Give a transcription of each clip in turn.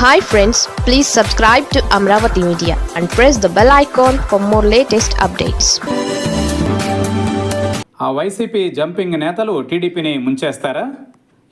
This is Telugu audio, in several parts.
Hi friends please subscribe to Amaravati media and press the bell icon for more latest updates ఆ వైసీపీ జంపింగ్ నేతలు టీడీపీని ముంచేస్తారా?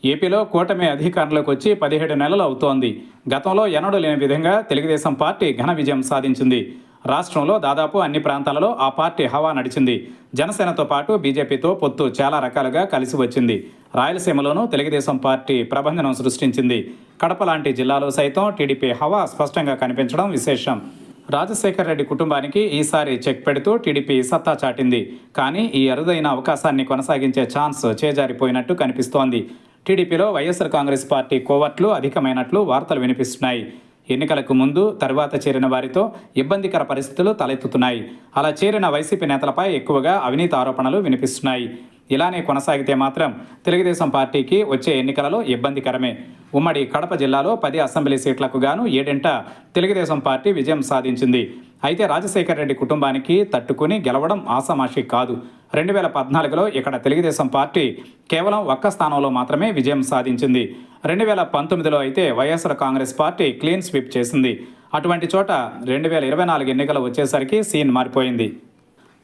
ఏపీలో కూటమి అధికారంలోకి వచ్చి పదిహేడు నెలలు అవుతోంది. గతంలో ఎన్నడూ లేని విధంగా తెలుగుదేశం పార్టీ ఘన విజయం సాధించింది. రాష్ట్రంలో దాదాపు అన్ని ప్రాంతాలలో ఆ పార్టీ హవా నడిచింది. జనసేనతో పాటు బీజేపీతో పొత్తు చాలా రకాలుగా కలిసి వచ్చింది. రాయలసీమలోనూ తెలుగుదేశం పార్టీ ప్రభంజనం సృష్టించింది. కడప లాంటి జిల్లాలో సైతం టీడీపీ హవా స్పష్టంగా కనిపించడం విశేషం. రాజశేఖర్ రెడ్డి కుటుంబానికి ఈసారి చెక్ పెడుతూ టీడీపీ సత్తా చాటింది. కానీ ఈ అరుదైన అవకాశాన్ని కొనసాగించే ఛాన్స్ చేజారిపోయినట్టు కనిపిస్తోంది. టీడీపీలో వైఎస్ఆర్ కాంగ్రెస్ పార్టీ కోవట్లు అధికమైనట్లు వార్తలు వినిపిస్తున్నాయి. ఎన్నికలకు ముందు తర్వాత చేరిన వారితో ఇబ్బందికర పరిస్థితులు తలెత్తుతున్నాయి. అలా చేరిన వైసీపీ నేతలపై ఎక్కువగా అవినీతి ఆరోపణలు వినిపిస్తున్నాయి. ఇలానే కొనసాగితే మాత్రం తెలుగుదేశం పార్టీకి వచ్చే ఎన్నికలలో ఇబ్బందికరమే. ఉమ్మడి కడప జిల్లాలో పది అసెంబ్లీ సీట్లకు గాను ఏడింట తెలుగుదేశం పార్టీ విజయం సాధించింది. అయితే రాజశేఖర్ రెడ్డి కుటుంబానికి తట్టుకుని గెలవడం ఆసామాషి కాదు. రెండు వేల పద్నాలుగులో ఇక్కడ తెలుగుదేశం పార్టీ కేవలం ఒక్క స్థానంలో మాత్రమే విజయం సాధించింది. రెండు వేల పంతొమ్మిదిలో అయితే YSR Congress party clean sweep చేసింది. అటువంటి చోట రెండు వేల ఇరవై నాలుగు ఎన్నికలు వచ్చేసరికి సీన్ మారిపోయింది.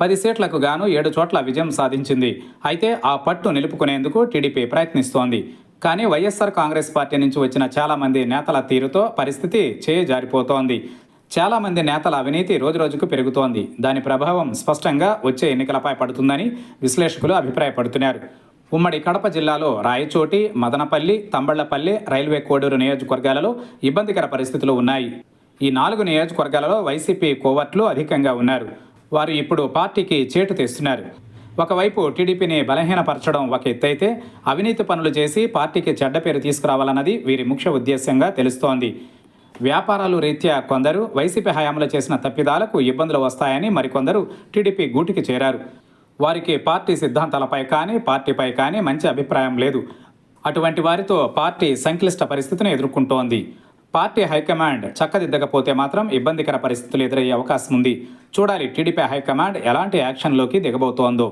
పది సీట్లకు గాను ఏడు చోట్ల విజయం సాధించింది. అయితే ఆ పట్టు నిలుపుకునేందుకు టీడీపీ ప్రయత్నిస్తోంది. కానీ వైఎస్ఆర్ కాంగ్రెస్ పార్టీ నుంచి వచ్చిన చాలామంది నేతల తీరుతో పరిస్థితి చేయి జారిపోతోంది చాలామంది నేతల అవినీతి రోజురోజుకు పెరుగుతోంది. దాని ప్రభావం స్పష్టంగా వచ్చే ఎన్నికలపై పడుతుందని విశ్లేషకులు అభిప్రాయపడుతున్నారు. ఉమ్మడి కడప జిల్లాలో రాయచోటి మదనపల్లి తంబళ్ళపల్లి రైల్వే కోడూరు నియోజకవర్గాలలో ఇబ్బందికర పరిస్థితులు ఉన్నాయి. ఈ నాలుగు నియోజకవర్గాలలో వైసీపీ కోవట్లు అధికంగా ఉన్నారు. వారు ఇప్పుడు పార్టీకి చేటు తెస్తున్నారు. ఒకవైపు టీడీపీని బలహీనపరచడం ఒక ఎత్తైతే అవినీతి పనులు చేసి పార్టీకి చెడ్డ పేరు తీసుకురావాలన్నది వీరి ముఖ్య ఉద్దేశ్యంగా తెలుస్తోంది. వ్యాపారాలు రీత్యా కొందరు వైసీపీ హయాంలో చేసిన తప్పిదాలకు ఇబ్బందులు వస్తాయని మరికొందరు టీడీపీ గూటికి చేరారు. వారికి పార్టీ సిద్ధాంతాలపై కానీ పార్టీపై కానీ మంచి అభిప్రాయం లేదు. అటువంటి వారితో పార్టీ సంక్లిష్ట పరిస్థితిని ఎదుర్కొంటోంది. పార్టీ హైకమాండ్ చక్కదిద్దకపోతే మాత్రం ఇబ్బందికర పరిస్థితులు ఎదురయ్యే అవకాశం ఉంది చూడాలి టీడీపీ హైకమాండ్ ఎలాంటి యాక్షన్లోకి దిగబోతోందో.